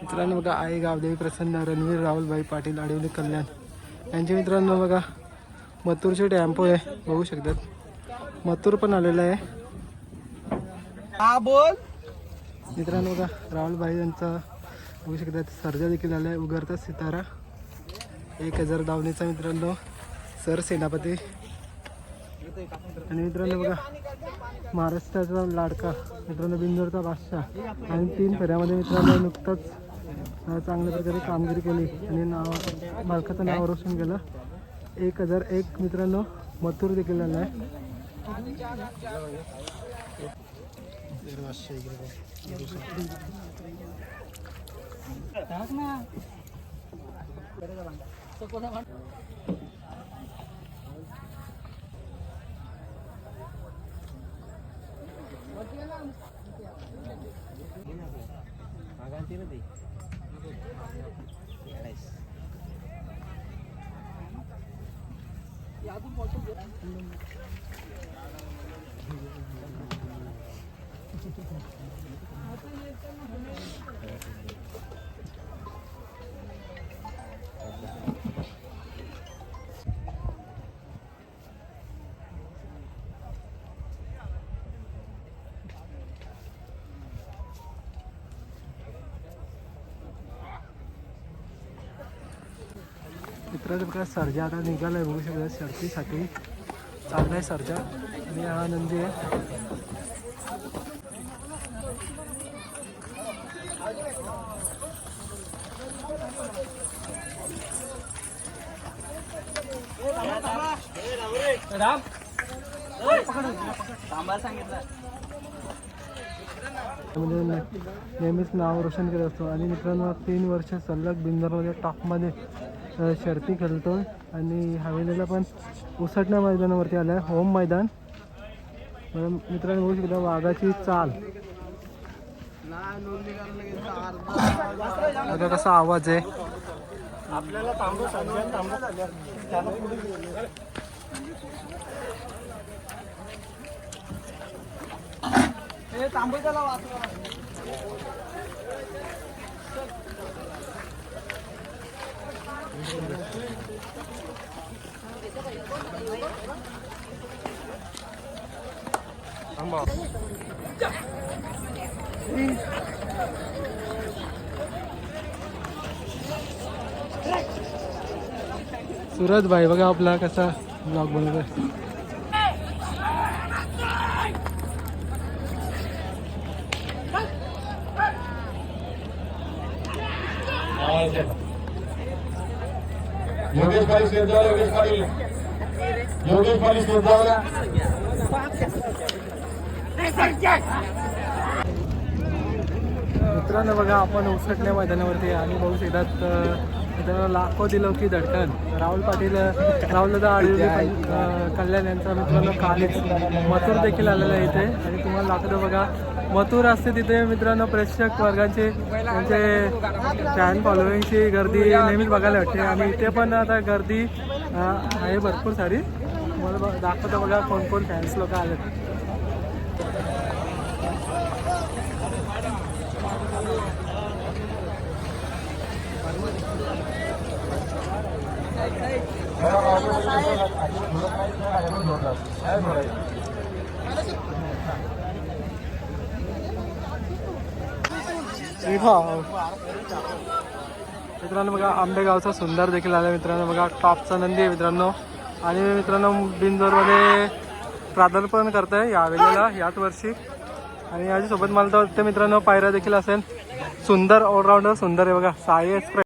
मित्रांनो बघा आई गावदेवी प्रसन्न रणवीर राहुलभाई पाटील आडिवली कल्याण. यांचे मित्रांनो बघा मथुरचे टॅम्पो आहे बघू शकतात. मथुर पण आलेला आहे. हा बोल. मित्रांनो बघा राहुलभाई यांचा बघू शकतात सर्जा देखील आला आहे उघडता सितारा. एक हजार दावणीचा मित्रांनो सर सेनापती आणि मित्रांनो बघा महाराष्ट्राचा लाडका मित्रांनो बिंदोरचा बादशाह आणि तीन फेऱ्यामध्ये मित्रांनो नुकताच चांगल्या प्रकारे कामगिरी केली आणि नाव मालकाचं नाव रोशन केलं. एक हजार एक मित्रांनो मथुर देखील आला आहे. Maganti nanti. Yes. Ya aku mau coba. मित्रांनो बघा सर्जा आता निघालाय बघू शकता शर्तीसाठी आहे सर्जा. आणि हा नंदी आहे. राम. म्हणजे नेहमीच नाव रोशन करत असतो. आणि मित्रांनो तीन वर्ष सलग बिंदरमध्ये टॉपमध्ये शर्ती खेळतो आणि हवेलीला पण उसटण्या मैदानावरती आला आहे होम मैदान. तर मित्रांनो बघू शकता वाघाची चाल. आता कसा आवाज आहे. आपल्याला तांबू सांगेल थांबू त्याला पुढे त्याला वाचवा. सुरज भाई बघा आपला कसा ब्लॉग बनवतोय. योगेश पाटील स्टेजवर योगेश पाटील योगेश पाटील स्टेजवर मित्रांनो बघा आपण उसटण्या मैदानावरती आणि बघू शकतात मित्रांनो लाखो दिलो की धडकन. राहुल पाटील राहुलदादा आडिवली अं, कल्याण यांचा मित्रांनो कालीच. मथुर देखील आलेला आहे इथे. आणि तुम्हाला लागतं बघा मथुर असते तिथे मित्रांनो प्रेक्षक वर्गाचे त्यांचे फॅन फॉलोईंगची गर्दी नेहमीच बघायला भेटते. आणि इथे पण आता गर्दी आहे भरपूर सारी. मला दाखवतो बघा कोण कोण फॅन्स लोक आलेत. मित्रांनो बघा आंबेगावचा सुंदर देखील आला मित्रांनो. बघा टॉपचा नंदी आहे मित्रांनो. आणि मित्रांनो बिंजोरमध्ये प्रादर्पण करत आहे या वेळेला याच वर्षी. आणि याच्यासोबत मला तर वाटतं मित्रांनो पायऱ्या देखील असेल. सुंदर ऑलराऊंडर सुंदर आहे बघा. साई एक्सप्रेस